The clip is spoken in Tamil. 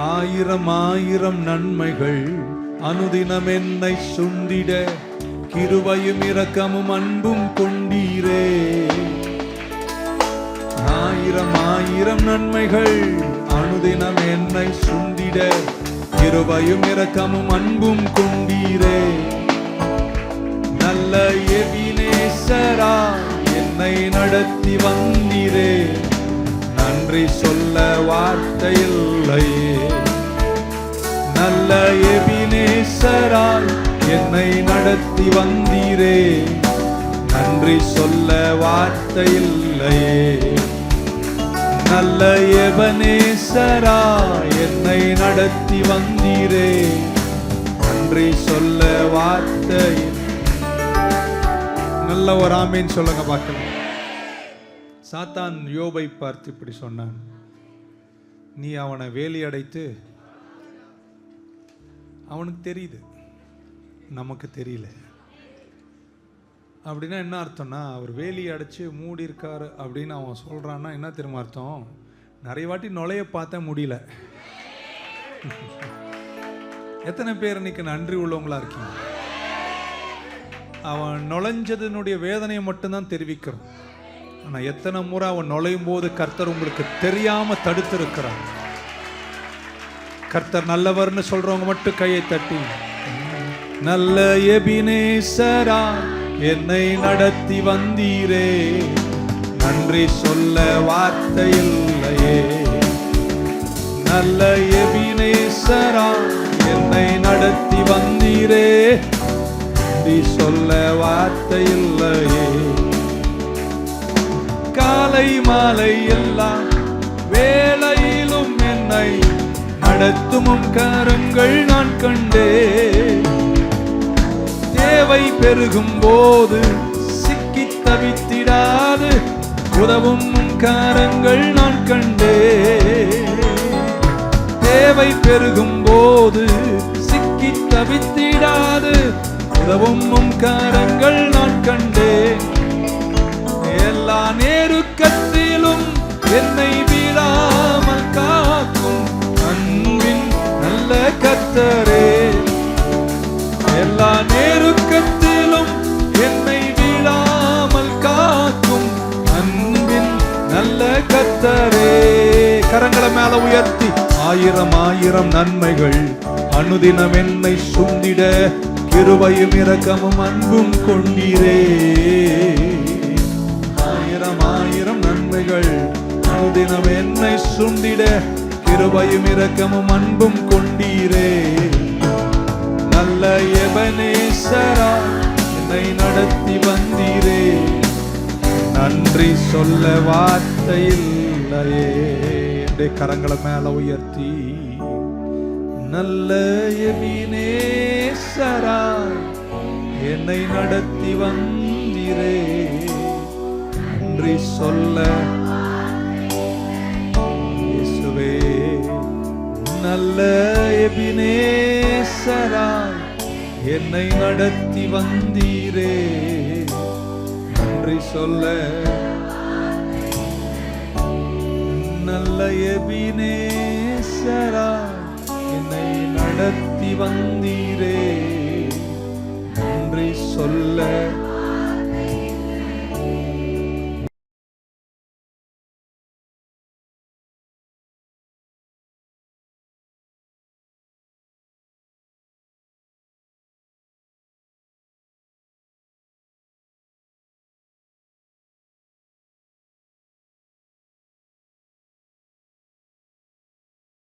ஆயிரம் ஆயிரம் நன்மைகள். அனுதினம் என்னை சுண்டிட கிருபையும் இரக்கமும் அன்பும் கொண்டீரே. ஆயிரம் ஆயிரம் நன்மைகள். அனுதினம் என்னை சுண்டிட கிருபையும் இரக்கமும் அன்பும் கொண்டீரே. நல்ல எவினேசரா என்னை நடத்தி வந்தீரே. நன்றி சொல்ல வார்த்தை இல்லை. நல்ல எபினேசரால் என்னை நடத்தி வந்தீரே. நன்றி சொல்ல வார்த்தை இல்லையே நல்ல எபனேசரா என்னை நடத்தி வந்தீரே. நன்றி சொல்ல வார்த்தை. நல்ல ஒரு ஆமீன் சொல்லுங்க பார்க்கலாம் சாத்தான் யோபை பார்த்து இப்படி சொன்னான். நீ அவனை வேலி அடைத்து அவனுக்கு தெரியுது. நமக்கு தெரியல. அப்படின்னா என்ன அர்த்தம்னா அவர் வேலி அடைச்சு மூடி இருக்காரு அப்படின்னு அவன் சொல்கிறான்னா என்ன திரும்ப அர்த்தம்? நிறைய வாட்டி நுழைய பார்த்தா முடியல. எத்தனை பேர் இன்னைக்கு நன்றி உள்ளவங்களா இருக்கீங்க? அவன் நுழைஞ்சதனுடைய வேதனையை மட்டும்தான் தெரிவிக்கிறான் ஆனால் எத்தனை முறை அவன் நுழையும் போது கர்த்தர் உங்களுக்கு தெரியாம தடுத்திருக்கிறார். கர்த்தர் நல்லவர்னு சொல்றவங்க மட்டும் கையை தட்டி நல்ல எபினேசரா என்னை நடத்தி வந்தீரே. நன்றி சொல்ல வார்த்தை இல்லையே. நல்ல எபினேசரா என்னை நடத்தி வந்தீரே. நன்றி சொல்ல மாலை எல்லாம் வேலையிலும் என்னை நடத்துமும் கரங்கள் நான் கண்டே தேவை பெருகும் போது சிக்கி தவித்திடாது உதவும் கரங்கள் நான் கண்டே தேவை பெருகும் போது சிக்கி தவித்திடாது உதவும் கரங்கள் நான் கண்டேன். கத்தரே. எல்லா நெருக்கத்திலும் என்னை விழாமல் காக்கும் அன்பின் நல்ல கத்தரே. கரங்களை மேல உயர்த்தி ஆயிரம் ஆயிரம் நன்மைகள். அனுதினம் என்னை சுந்திட கிருபையும் இரக்கமும் அன்பும் கொண்டீரே. ஆயிரம் ஆயிரம் நன்மைகள். அனுதினம் என்னை சுந்திட கிருபையும் இரக்கமும் அன்பும் கொண்டீரே. நல்ல எபனேசரா என்னை நடத்தி வந்தீரே. நன்றி சொல்ல வார்த்தை இல்லையே. என்னுடைய கரங்களை மேல உயர்த்தி. நல்ல எபினேசரா என்னை நடத்தி வந்தீரே. நன்றி சொல்ல நல்ல எபினேசரா என்னை நடத்தி வந்தீரே. நன்றி சொல்ல. நல்ல எபினேசரா என்னை நடத்தி வந்தீரே. நன்றி சொல்ல.